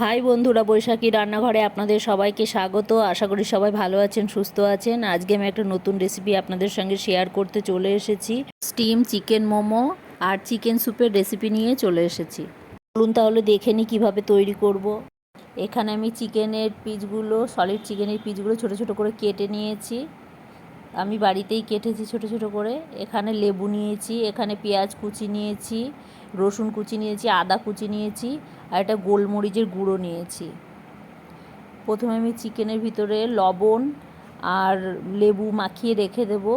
High বন্ধুরা, বৈশাখী রান্নাঘরে আপনাদের সবাইকে স্বাগত। আশা করি সবাই ভালো আছেন, সুস্থ আছেন। আজকে আমি একটা নতুন রেসিপি আপনাদের সঙ্গে শেয়ার করতে চলে এসেছি। স্টিম চিকেন মোমো আর চিকেন স্যুপের রেসিপি নিয়ে চলে এসেছি। বলুন তাহলে দেখে নিই কীভাবে তৈরি করব। এখানে আমি চিকেনের পিসগুলো সলিড চিকেনের পিসগুলো ছোট ছোট করে কেটে নিয়েছি। আমি বাড়িতেই কেটেছি ছোট ছোট করে। এখানে লেবু নিয়েছি, এখানে পেঁয়াজ কুচি নিয়েছি, রসুন কুচি নিয়েছি, আদা কুচি নিয়েছি, আর একটা গোলমরিচের গুঁড়ো নিয়েছি। প্রথমে আমি চিকেনের ভিতরে লবণ আর লেবু মাখিয়ে রেখে দেবো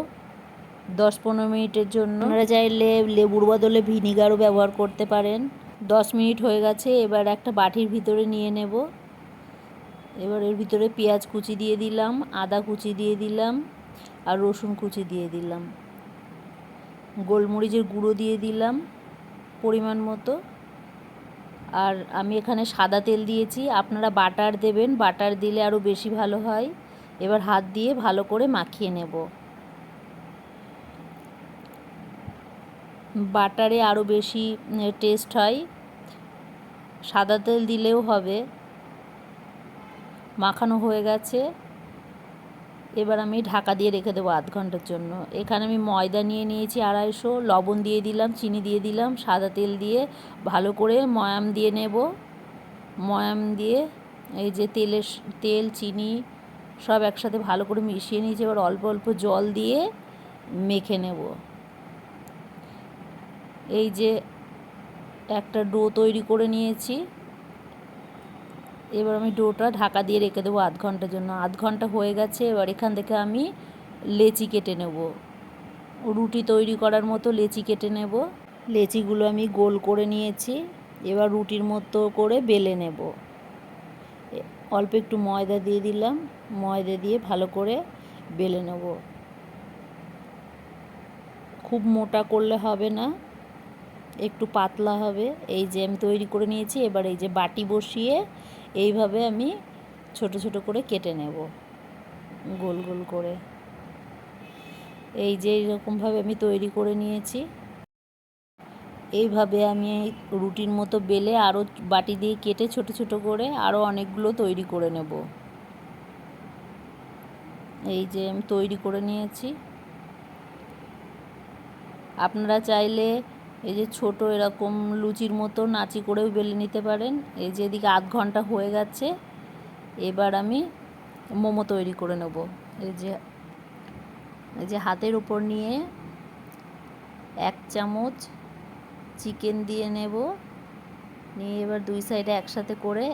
দশ পনেরো মিনিটের জন্য। আপনারা চাইলে লেবুর বদলে ভিনিগারও ব্যবহার করতে পারেন। দশ মিনিট হয়ে গেছে, এবার একটা বাটির ভিতরে নিয়ে নেব। এবার এর ভিতরে পেঁয়াজ কুচি দিয়ে দিলাম, আদা কুচি দিয়ে দিলাম। আর রসুন কুচি দিয়ে দিলাম। গোলমরিচের গুঁড়ো দিয়ে দিলাম পরিমাণ মতো। আর আমি এখানে সাদা তেল দিয়েছি। আপনারা বাটার দেবেন, বাটার দিলে আরও বেশি ভালো হয়। এবার হাত দিয়ে ভালো করে মাখিয়ে নেব। বাটারে আরও বেশি টেস্ট হয়। সাদা তেল দিলেও হবে। মাখানো হয়ে গেছে। এবার আমি ঢাকা দিয়ে রেখে দেবো আধ ঘণ্টার জন্য। এখানে আমি ময়দা নিয়ে নিয়েছি আড়াইশো, লবণ দিয়ে দিলাম, চিনি দিয়ে দিলাম, সাদা তেল দিয়ে ভালো করে ময়াম দিয়ে নেব। ময়াম দিয়ে এই যে তেলের তেল, চিনি সব একসাথে ভালো করে মিশিয়ে নিয়েছি, এবার অল্প অল্প জল দিয়ে মেখে নেব। এই যে একটা ডো তৈরি করে নিয়েছি। এবার আমি ডোটা ঢাকা দিয়ে রেখে দেবো আধ ঘণ্টার জন্য। আধ ঘণ্টা হয়ে গেছে, এবার এখান থেকে আমি লেচি কেটে নেব। রুটি তৈরি করার মতো লেচি কেটে নেব। লেচিগুলো আমি গোল করে নিয়েছি, এবার রুটির মতো করে বেলে নেব। অল্প একটু ময়দা দিয়ে দিলাম, ময়দা দিয়ে ভালো করে বেলে নেব। খুব মোটা করলে হবে না, একটু পাতলা হবে। এই যে আমি তৈরি করে নিয়েছি, এবার এই যে বাটি বসিয়ে এইভাবে আমি ছোট ছোট করে কেটে নেব, গোল গোল করে। এই যে এইরকমভাবে আমি তৈরি করে নিয়েছি। এইভাবে আমি রুটির মতো বেলে আরও বাটি দিয়ে কেটে ছোট ছোট করে আরও অনেকগুলো তৈরি করে নেব। এই যে আমি তৈরি করে নিয়েছি। আপনারা চাইলে এই যে ছোট এরকম লুচির মতো নাচি করেও বেলে নিতে পারেন। এই যে এদিকে আধ ঘণ্টা হয়ে গেছে, এবার আমি মোমো তৈরি করে নেব। এই যে এই যে হাতের উপর নিয়ে এক চামচ চিকেন দিয়ে নেব। নিয়ে এবার দুই সাইডে একসাথে করে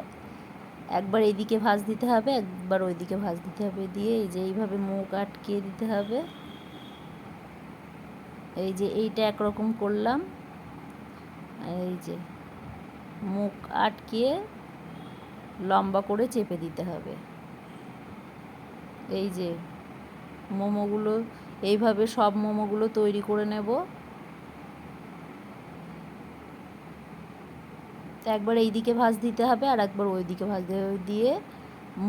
একবার এদিকে ভাজ দিতে হবে, একবার ওইদিকে ভাজ দিতে হবে। দিয়ে এই যে এইভাবে মুখ আটকিয়ে দিতে হবে। এই যে এইটা একরকম করলাম। এই যে মুখ আটকিয়ে লম্বা করে চেপে দিতে হবে। এই যে মোমোগুলো, এইভাবে সব মোমোগুলো তৈরি করে নেব। একবার এই দিকে ভাজ দিতে হবে আর একবার ওই দিকে ভাজ দিয়ে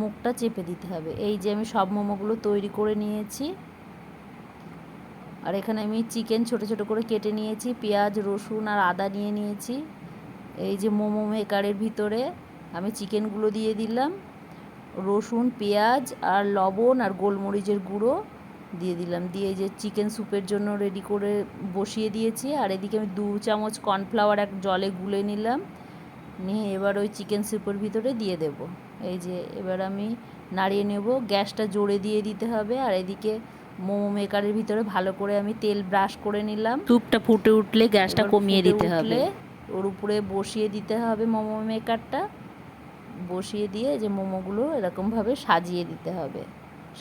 মুখটা চেপে দিতে হবে। এই যে আমি সব মোমোগুলো তৈরি করে নিয়েছি। আর এখানে আমি চিকেন ছোট ছোট করে কেটে নিয়েছি, পেঁয়াজ, রসুন আর আদা নিয়ে নিয়েছি। এই যে মোমো মেকারের ভিতরে আমি চিকেনগুলো দিয়ে দিলাম, রসুন, পেঁয়াজ আর লবণ আর গোলমরিচের গুঁড়ো দিয়ে দিলাম। দিয়ে যে চিকেন স্যুপের জন্য রেডি করে বসিয়ে দিয়েছি। আর এদিকে আমি দু চামচ কর্নফ্লাওয়ার এক জলে গুলে নিলাম, নিয়ে এবার ওই চিকেন স্যুপের ভিতরে দিয়ে দেব। এই যে এবার আমি নাড়িয়ে নেব, গ্যাসটা জোরে দিয়ে দিতে হবে। আর এদিকে মোমো মেকারের ভিতরে ভালো করে আমি তেল ব্রাশ করে নিলাম। স্যুপটা ফুটে উঠলে গ্যাসটা কমিয়ে দিতে হবে। ওর উপরে বসিয়ে দিতে হবে মোমো মেকারটা। বসিয়ে দিয়ে যে মোমোগুলো এরকমভাবে সাজিয়ে দিতে হবে।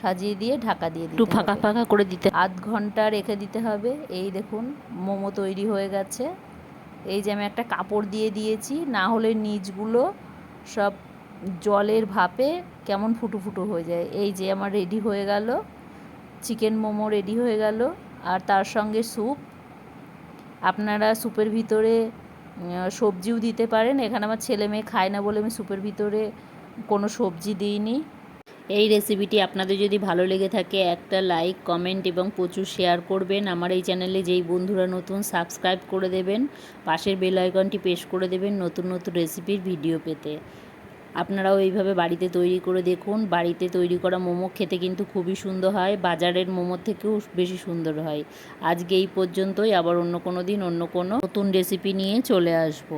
সাজিয়ে দিয়ে ঢাকা দিয়ে দিতে ফাঁকা ফাঁকা করে দিতে আধ ঘণ্টা রেখে দিতে হবে। এই দেখুন মোমো তৈরি হয়ে গেছে। এই যে আমি একটা কাপড় দিয়ে দিয়েছি না হলে নিচগুলো সব জলের ভাপে কেমন ফুটো ফুটো হয়ে যায়। এই যে আমার রেডি হয়ে গেল। চিকেন মোমো রেডি হয়ে গেল। আর তার সঙ্গে স্যুপ। আপনারা স্যুপের ভিতরে সবজিও দিতে পারেন। এখানে আমার ছেলে মেয়ে খায় না বলে আমি স্যুপের ভিতরে কোনো সবজি দিইনি। এই রেসিপিটি আপনাদের যদি ভালো লেগে থাকে, একটা লাইক, কমেন্ট এবং প্রচুর শেয়ার করবেন। আমার এই চ্যানেলে যেই বন্ধুরা নতুন, সাবস্ক্রাইব করে দেবেন। পাশের বেল আইকনটি প্রেস করে দেবেন নতুন নতুন রেসিপির ভিডিও পেতে। আপনারাও এইভাবে বাড়িতে তৈরি করে দেখুন। বাড়িতে তৈরি করা মোমো খেতে কিন্তু খুবই সুন্দর হয়। বাজারের মোমোর থেকেও বেশি সুন্দর হয়। আজকে এই পর্যন্তই। আবার অন্য কোনো দিন অন্য কোনো নতুন রেসিপি নিয়ে চলে আসব।